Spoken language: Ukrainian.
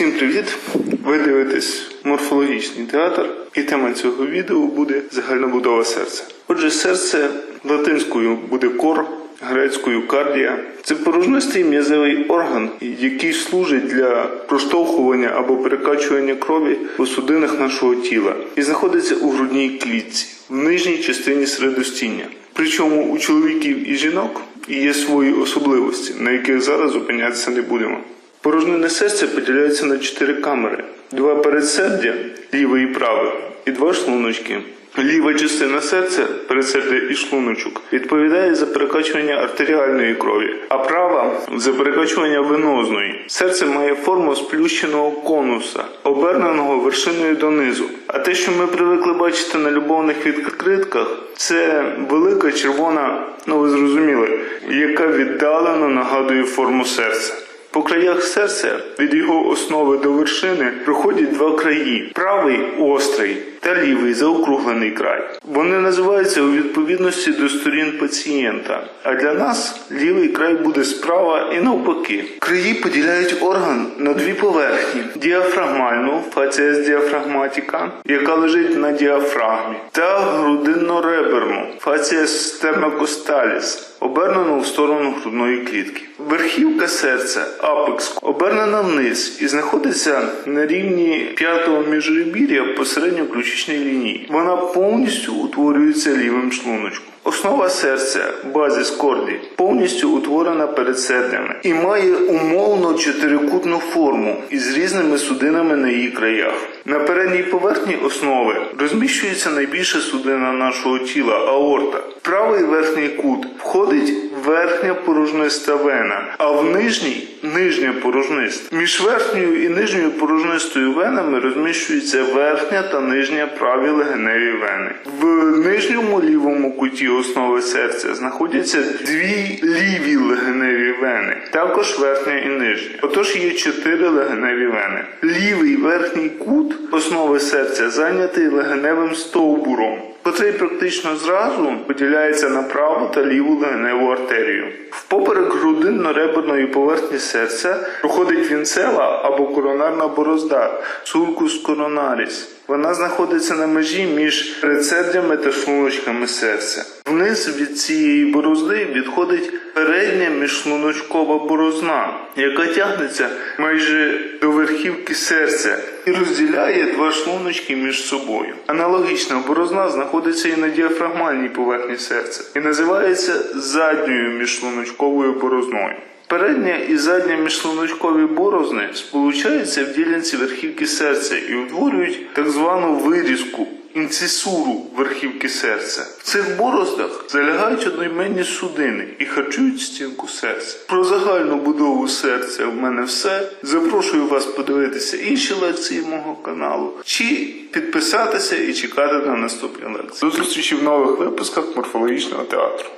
Всім привіт! Ви дивитесь морфологічний театр, і тема цього відео буде загальнобудова серця. Отже, серце латинською буде кор, грецькою кардія. Це порожнистий м'язевий орган, який служить для проштовхування або перекачування крові у судинах нашого тіла і знаходиться у грудній клітці в нижній частині середостіння. Причому у чоловіків і жінок є свої особливості, на яких зараз зупинятися не будемо. Порожнене серце поділяється на чотири камери: два передсердя, ліве і праве, і два шлуночки. Ліва частина серця, передсердя і шлуночок, відповідає за перекачування артеріальної крові, а права за перекачування венозної. Серце має форму сплющеного конуса, оберненого вершиною донизу. А те, що ми привикли бачити на любовних відкритках, це велика червона, ну ви зрозуміли, яка віддалено нагадує форму серця. По краях серця від його основи до вершини проходять два краї: правий острий та лівий заокруглений край. Вони називаються у відповідності до сторін пацієнта. А для нас лівий край буде справа і навпаки. Краї поділяють орган на дві поверхні: діафрагмальну фаціес діафрагматика, яка лежить на діафрагмі, та грудинно-реберну фаціес стернокосталіс, обернену в сторону грудної клітки. Верхівка серця апекс обернена вниз і знаходиться на рівні п'ятого міжребір'я посередньо ключичній лінії. Вона повністю утворюється лівим шлуночком. Основа серця, базис корді, повністю утворена передсердями і має умовно чотирикутну форму із різними судинами на її краях. На передній поверхні основи розміщується найбільша судина нашого тіла аорта. Правий верхній кут входить верхня порожниста вена, а в нижній нижня порожниста. Між верхньою і нижньою порожнистою венами розміщується верхня та нижня праві легеневі вени. В нижньому лівому куті основи серця знаходяться дві ліві легеневі вени, також верхня і нижня. Отож є чотири легеневі вени. Лівий верхній кут основи серця зайнятий легеневим стовбуром котрий практично зразу поділяється на праву та ліву легеневу артерію. Впоперек грудинно-реберної поверхні серця проходить вінцела або коронарна борозда цуркус коронаріс. Вона знаходиться на межі між предсердями та шлуночками серця. Вниз від цієї борозди відходить передня міжшлуночкова борозна, яка тягнеться майже до верхівки серця і розділяє два шлуночки між собою. Аналогічна борозна знаходиться і на діафрагмальній поверхні серця і називається задньою міжшлуночковою борозною. Передня і задня міжшлуночкові борозни сполучаються в ділянці верхівки серця і утворюють так звану вирізку. Інцисуру верхівки серця. В цих бороздах залягають одноіменні судини і харчують стінку серця. Про загальну будову серця в мене все. Запрошую вас подивитися інші лекції мого каналу, чи підписатися і чекати на наступні лекції. До зустрічі в нових випусках морфологічного театру.